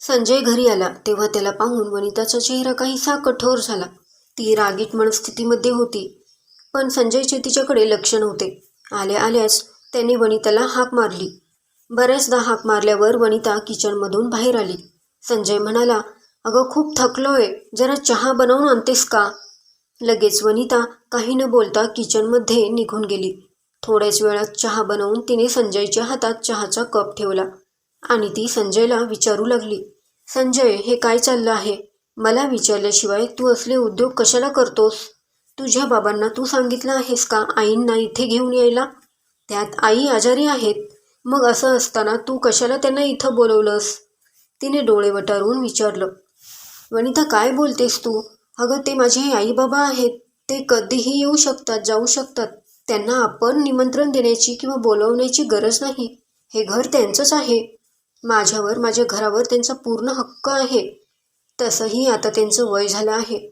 संजय घरी आला तेव्हा त्याला पाहून वनिताचा चेहरा काहीसा कठोर झाला. ती रागीट मनस्थितीमध्ये होती पण संजयचे तिच्याकडे लक्ष नव्हते. आल्या आल्याच त्याने वनिताला हाक मारली. बऱ्याचदा हाक मारल्यावर वनिता किचनमधून बाहेर आली. संजय म्हणाला अगं खूप थकलोय. जरा चहा बनवून आणतेस का? लगेच वनिता काही न बोलता किचनमध्ये निघून गेली. थोड्याच वेळात चहा बनवून तिने संजयच्या हातात चहाचा कप ठेवला. आणि ती संजयला विचारू लागली. संजय हे काय चाललं आहे? मला विचारल्याशिवाय तू असले उद्योग कशाला करतोस? तुझ्या बाबांना तू सांगितलं आहेस का आईंना इथे घेऊन यायला? त्यात आई आजारी आहेत. मग असं असताना तू कशाला त्यांना इथं बोलवलंस? तिने डोळे वटारून विचारलं. वनिता काय बोलतेस तू? अगं ते माझे आई बाबा आहेत. ते कधीही येऊ शकतात जाऊ शकतात. त्यांना आपण निमंत्रण देण्याची किंवा बोलवण्याची गरज नाही. हे घर त्यांचंच आहे. माझ्यावर माझ्या घरावर त्यांचा पूर्ण हक्क आहे. तसंही आता त्यांचं वय झालं आहे.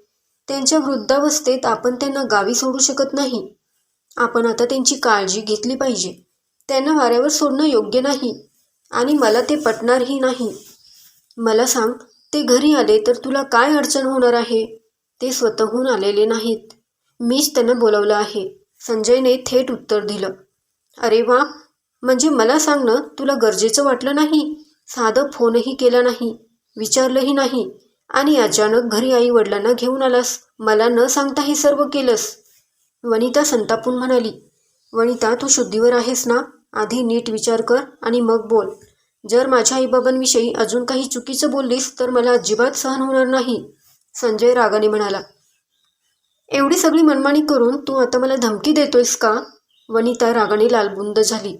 त्यांच्या वृद्धावस्थेत आपण त्यांना गावी सोडू शकत नाही. आपण आता त्यांची काळजी घेतली पाहिजे. त्यांना वाऱ्यावर सोडणं योग्य नाही. आणि मला ते पटणारही नाही. मला सांग ते घरी आले तर तुला काय अडचण होणार आहे? ते स्वतःहून आलेले नाहीत. मीच त्यांना बोलवलं आहे. संजयने थेट उत्तर दिलं. अरे वा म्हणजे मला सांगणं तुला गरजेचं वाटलं नाही? साधं फोनही केला नाही विचारलंही नाही. आणि अचानक घरी आई वडिलांना घेऊन आलास. मला न सांगता हे सर्व केलंस. वनिता संतापून म्हणाली वनिता तू शुद्धीवर आहेस ना? आधी नीट विचार कर आणि मग बोल. जर माझ्या आईबाबांविषयी अजून काही चुकीचं बोललीस तर मला अजिबात सहन होणार नाही. संजय रागाने म्हणाला एवढी सगळी मनमानी करून तू आता मला धमकी देतोयस का? वनिता रागाने लालबुंद झाली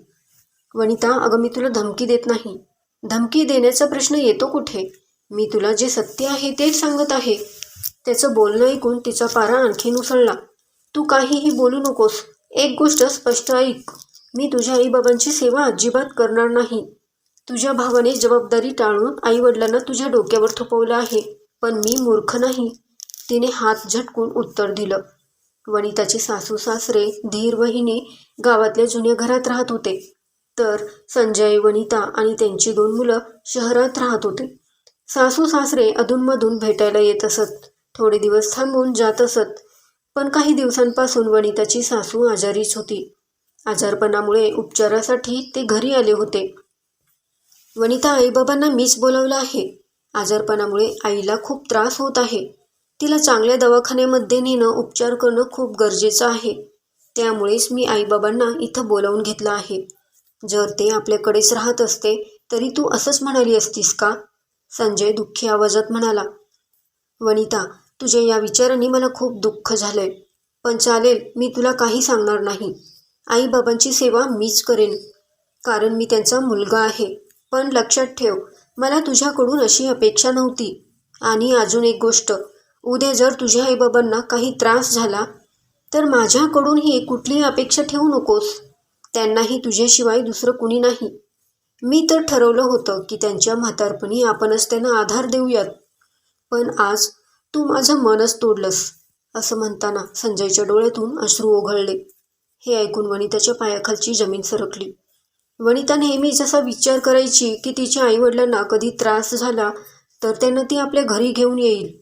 वनिता अगं मी तुला धमकी देत नाही. धमकी देण्याचा प्रश्न येतो कुठे? मी तुला जे सत्य आहे तेच सांगत आहे. त्याचं बोलणं ऐकून तिचा पारा आणखीन उसळला. तू काहीही बोलू नकोस. एक गोष्ट स्पष्ट ऐक. मी तुझ्या आईबाबांची सेवा अजिबात करणार नाही. तुझ्या भावाने जबाबदारी टाळून आईवडिलांना तुझ्या डोक्यावर थोपवलं आहे पण मी मूर्ख नाही. तिने हात झटकून उत्तर दिलं. वनिताचे सासू सासरे धीर वहिनी गावातल्या जुन्या घरात राहत होते. तर संजय वनिता आणि त्यांची दोन मुलं शहरात राहत होते. सासू सासरे अधूनमधून भेटायला येत असत. थोडे दिवस थांबून जात असत. पण काही दिवसांपासून वनिताची सासू आजारीच होती. आजारपणामुळे उपचारासाठी ते घरी आले होते. वनिता आईबाबांना मीच बोलवलं आहे. आजारपणामुळे आईला खूप त्रास होत आहे. तिला चांगल्या दवाखान्यामध्ये नेणं उपचार करणं खूप गरजेचं आहे. त्यामुळेच मी आईबाबांना इथं बोलावून घेतलं आहे. जर ते आपल्याकडेच राहत असते तरी तू असंच म्हणाली असतीस का? संजय दुःखी आवाजात म्हणाला. वनिता तुझ्या या विचाराने मला खूप दुःख झालंय. पण चालेल मी तुला काही सांगणार नाही. आईबाबांची सेवा मीच करेन कारण मी त्यांचा मुलगा आहे. पण लक्षात ठेव मला तुझ्याकडून अशी अपेक्षा नव्हती. आणि अजून एक गोष्ट उद्या जर तुझ्या आईबाबांना काही त्रास झाला तर माझ्याकडूनही कुठलीही अपेक्षा ठेवू नकोस. त्यांनाही तुझ्याशिवाय दुसरं कुणी नाही. मी तर ठरवलं होतं की त्यांच्या म्हातारपणी आपणच त्यांना आधार देऊयात. पण आज तू माझं मनच तोडलंस असं म्हणताना संजयच्या डोळ्यातून अश्रू ओघळले. हे ऐकून वनिताच्या पायाखालची जमीन सरकली. वनिता नेहमी जसा विचार करायची की तिच्या आईवडिलांना कधी त्रास झाला तर त्यांना ती आपल्या घरी घेऊन येईल.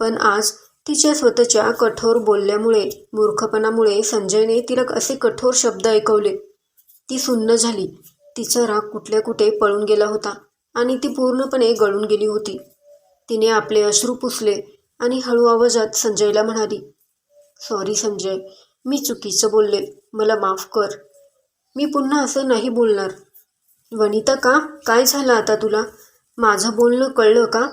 पण आज तिच्या स्वतःच्या कठोर बोलल्यामुळे मूर्खपणामुळे संजयने तिला असे कठोर शब्द ऐकवले. ती सुन्न झाली. तिचा राग कुठल्या कुठे पळून गेला होता आणि ती पूर्णपणे गळून गेली होती. तिने आपले अश्रू पुसले आणि हळू आवाजात संजयला म्हणाली सॉरी संजय. मी चुकीचं बोलले. मला माफ कर. मी पुन्हा असं नाही बोलणार. वनिता का? काय झालं आता तुला? माझं बोलणं कळलं का?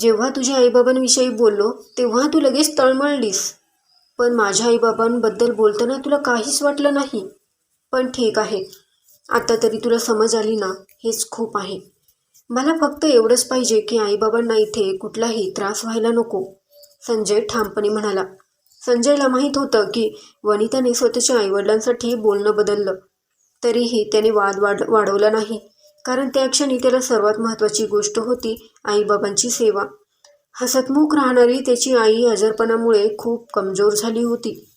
जेव्हा तुझ्या आईबाबांविषयी बोललो तेव्हा तू लगेच तळमळलीस. पण माझ्या आईबाबांबद्दल बोलताना तुला काहीच वाटलं नाही. पण ठीक आहे. आता तरी तुला समज आली ना हेच खूप आहे. मला फक्त एवढंच पाहिजे की आईबाबांना इथे कुठलाही त्रास व्हायला नको. संजय ठामपणे म्हणाला. संजयला माहीत होतं की वनिताने स्वतःच्या आईवडिलांसाठी बोलणं बदललं. तरीही त्याने वाद वाढ वाढवला नाही. कारण त्या क्षणी त्याला सर्वात महत्त्वाची गोष्ट होती आईबाबांची सेवा. हसतमुख राहणारी त्याची आई आजारपणामुळे खूप कमजोर झाली होती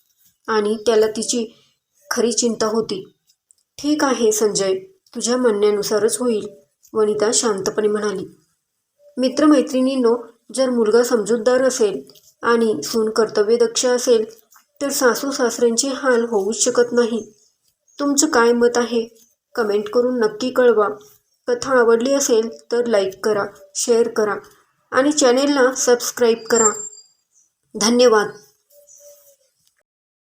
आणि त्याला तिची खरी चिंता होती. ठीक आहे संजय तुझ्या म्हणण्यानुसारच होईल वनिता शांतपणे म्हणाली. मित्रमैत्रिणींनो जर मुलगा समजूतदार असेल आणि सून कर्तव्यदक्ष असेल तर सासू सासऱ्यांचे हाल होऊच शकत नाही. तुमचं काय मत आहे? कमेंट करून नक्की कळवा. कथा आवडली असेल तर लाईक करा शेअर करा आणि चॅनेलला सबस्क्राईब करा. धन्यवाद.